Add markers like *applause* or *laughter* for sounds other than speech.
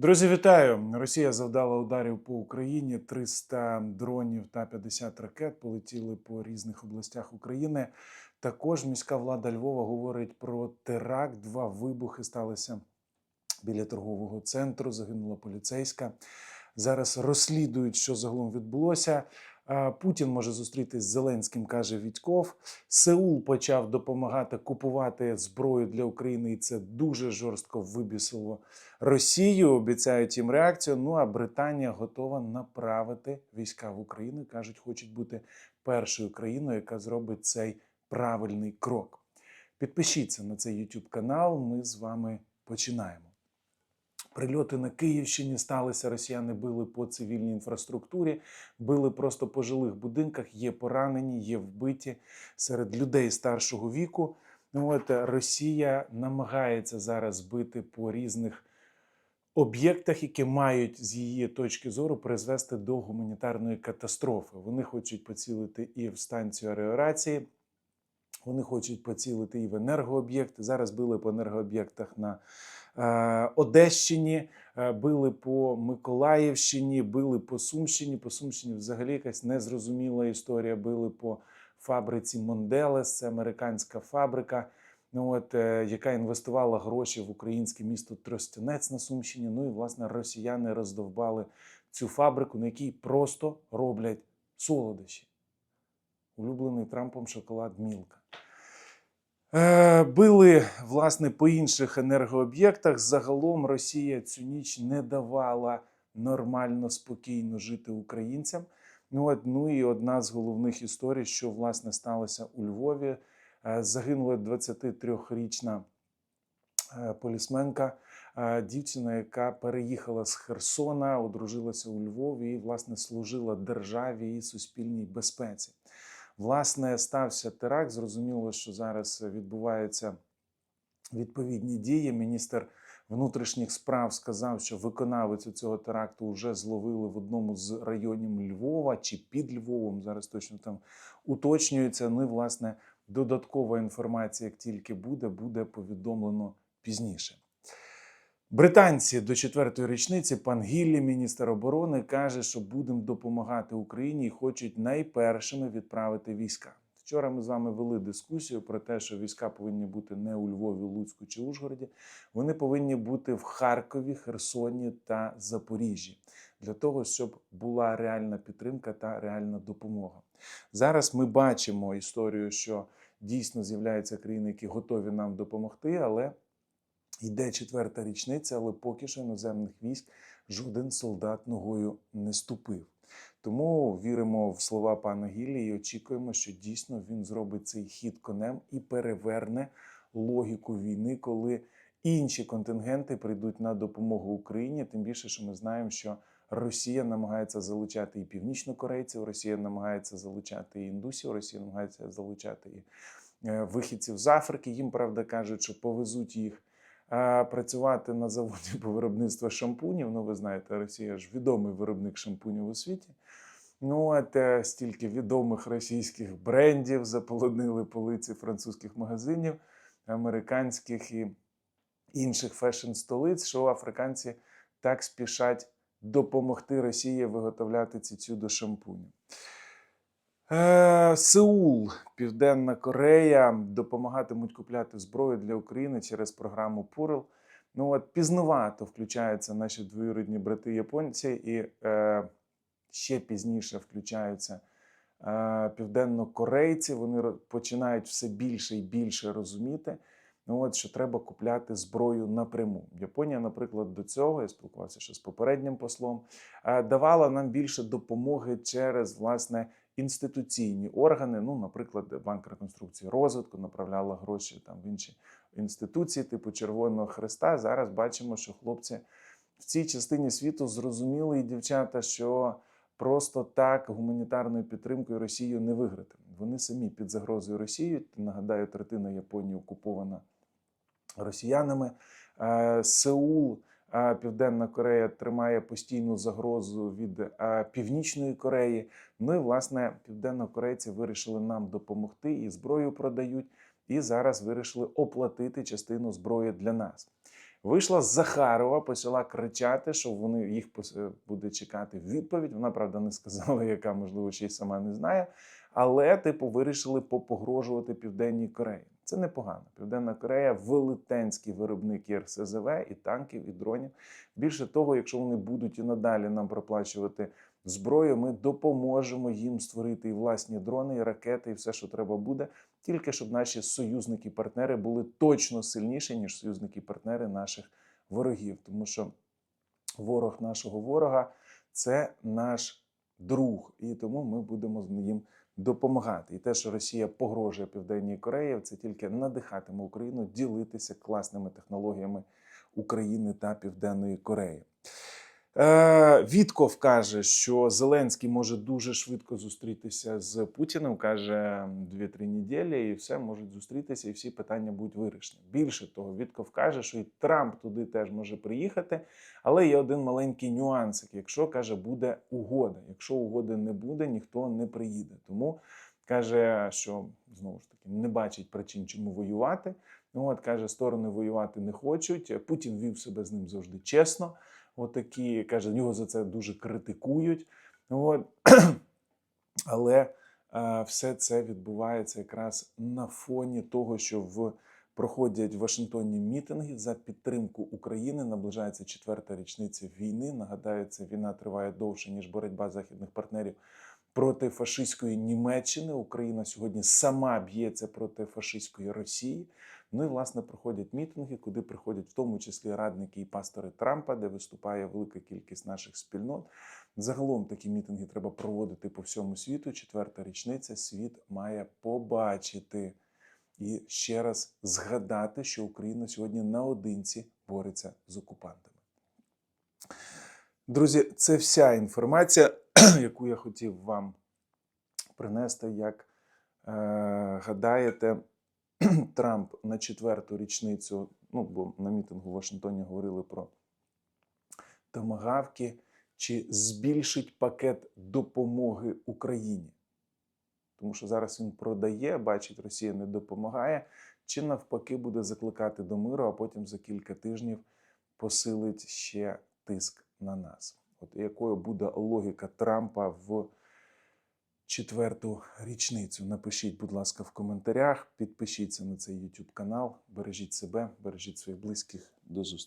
Друзі, вітаю! Росія завдала ударів по Україні. 300 дронів та 50 ракет полетіли по різних областях України. Також міська влада Львова говорить про теракт. Два вибухи сталися біля торгового центру. Загинула поліцейська. Зараз розслідують, що загалом відбулося. Путін може зустрітись з Зеленським, каже Вітьков. Сеул почав допомагати купувати зброю для України, і це дуже жорстко вибісило Росію. Обіцяють їм реакцію. Ну а Британія готова направити війська в Україну. кажуть, хочуть бути першою країною, яка зробить цей правильний крок. Підпишіться на цей YouTube канал. Ми з вами починаємо. Прильоти на Київщині сталися. Росіяни били по цивільній інфраструктурі, били просто по жилих будинках. Є поранені, є вбиті серед людей старшого віку. Ну от Росія намагається зараз бити по різних об'єктах, які мають з її точки зору призвести до гуманітарної катастрофи. Вони хочуть поцілити і в станцію аеорації. Вони хочуть поцілити і в енергооб'єкти. Зараз били по енергооб'єктах на е, Одещині, е, били по Миколаївщині, били по Сумщині. По Сумщині взагалі якась незрозуміла історія. Били по фабриці Монделес, це американська фабрика, ну от, е, яка інвестувала гроші в українське місто Тростянець на Сумщині. Ну і власне росіяни роздовбали цю фабрику, на якій просто роблять солодощі. Улюблений Трампом шоколад Мілка. Е, Били власне по інших енергооб'єктах. Загалом Росія цю ніч не давала нормально спокійно жити українцям. Ну, от, ну і одна з головних історій, що власне сталося у Львові. Е, Загинула 23-річна е, полісменка, дівчина, яка переїхала з Херсона, одружилася у Львові і власне служила державі і суспільній безпеці. Власне, стався теракт. Зрозуміло, що зараз відбуваються відповідні дії. Міністр внутрішніх справ сказав, що виконавицю цього теракту вже зловили в одному з районів Львова чи під Львовом. Зараз точно там уточнюється. Ну і власне додаткова інформація, як тільки буде, буде повідомлено пізніше. Британці до четвертої річниці пан Гіллі, міністр оборони, каже, що будемо допомагати Україні і хочуть найпершими відправити війська. Вчора ми з вами вели дискусію про те, що війська повинні бути не у Львові, Луцьку чи Ужгороді. Вони повинні бути в Харкові, Херсоні та Запоріжжі для того, щоб була реальна підтримка та реальна допомога. Зараз ми бачимо історію, що дійсно з'являються країни, які готові нам допомогти, але Йде четверта річниця, але поки що іноземних військ жоден солдат ногою не ступив. Тому віримо в слова пана Гіллі і очікуємо, що дійсно він зробить цей хід конем і переверне логіку війни, коли інші контингенти прийдуть на допомогу Україні. Тим більше, що ми знаємо, що Росія намагається залучати і північнокорейців, Росія намагається залучати і індусів, Росія намагається залучати і е, вихідців з Африки. Їм правда кажуть, що повезуть їх працювати на заводі по виробництву шампунів. Ну, ви знаєте, Росія ж відомий виробник шампунів у світі. Ну, от е, стільки відомих російських брендів заполонили полиці французьких магазинів, американських і інших фешн-столиць, що африканці так спішать допомогти Росії виготовляти ці цю шампунів. Е, Сеул, Південна Корея допомагатимуть купляти зброю для України через програму Пурл. Ну от пізнувато включаються наші двоюрідні брати японці, і е, ще пізніше включаються е, південнокорейці. Вони починають все більше і більше розуміти. Ну от що треба купляти зброю напряму. Японія, наприклад, до цього я спілкувався ще з попереднім послом, е, давала нам більше допомоги через власне інституційні органи. Ну, наприклад, банк реконструкції розвитку направляла гроші там в інші інституції, типу Червоного Христа. Зараз бачимо, що хлопці в цій частині світу зрозуміли і дівчата, що просто так гуманітарною підтримкою Росію не виграти. Вони самі під загрозою Росії. Нагадаю, третина Японії окупована росіянами. Е, Сеул, Південна Корея тримає постійну загрозу від Північної Кореї. Ну і власне південнокорейці вирішили нам допомогти і зброю продають, і зараз вирішили оплатити частину зброї для нас. Вийшла з Захарова, почала кричати, що вони їх е, буде чекати відповідь. Вона правда не сказала, *laughs* яка можливо ще й сама не знає. Але, типу, вирішили попогрожувати Південній Кореї. Це непогано. Південна Корея велетенський виробник і РСЗВ, і танків, і дронів. Більше того, якщо вони будуть і надалі нам проплачувати зброю, ми допоможемо їм створити і власні дрони, і ракети, і все, що треба буде, тільки щоб наші союзники-партнери були точно сильніші, ніж союзники-партнери наших ворогів. Тому що ворог нашого ворога це наш друг, і тому ми будемо з їм допомагати. І те, що Росія погрожує Південній Кореї, це тільки надихатиме Україну ділитися класними технологіями України та Південної Кореї. Е, Вітков каже, що Зеленський може дуже швидко зустрітися з Путіним. каже 2-3 неділі, і все можуть зустрітися, і всі питання будуть вирішені. Більше того, Вітков каже, що і Трамп туди теж може приїхати, але є один маленький нюансик. Якщо каже, буде угода. Якщо угоди не буде, ніхто не приїде. Тому каже, що знову ж таки не бачить причин, чому воювати. Ну от каже, сторони воювати не хочуть. Путін вів себе з ним завжди чесно. Отакі каже, його за це дуже критикують. От. Але е, все це відбувається якраз на фоні того, що в проходять в Вашингтоні мітинги за підтримку України. Наближається четверта річниця війни. Нагадаю, ця війна триває довше ніж боротьба західних партнерів проти фашистської Німеччини. Україна сьогодні сама б'ється проти фашистської Росії. Ну і власне проходять мітинги, куди приходять в тому числі радники і пастори Трампа, де виступає велика кількість наших спільнот. Загалом такі мітинги треба проводити по всьому світу. Четверта річниця світ має побачити і ще раз згадати, що Україна сьогодні наодинці бореться з окупантами. Друзі, це вся інформація, *clears throat* яку я хотів вам принести. Як е, гадаєте, *clears throat* Трамп на четверту річницю, ну бо на мітингу в Вашингтоні говорили про томагавки, чи збільшить пакет допомоги Україні? Тому що зараз він продає, бачить, Росія не допомагає, чи навпаки буде закликати до миру, а потім за кілька тижнів посилить ще тиск на нас. От якою буде логіка Трампа в четверту річницю? Напишіть, будь ласка, в коментарях, підпишіться на цей YouTube канал, бережіть себе, бережіть своїх близьких. До зустрічі.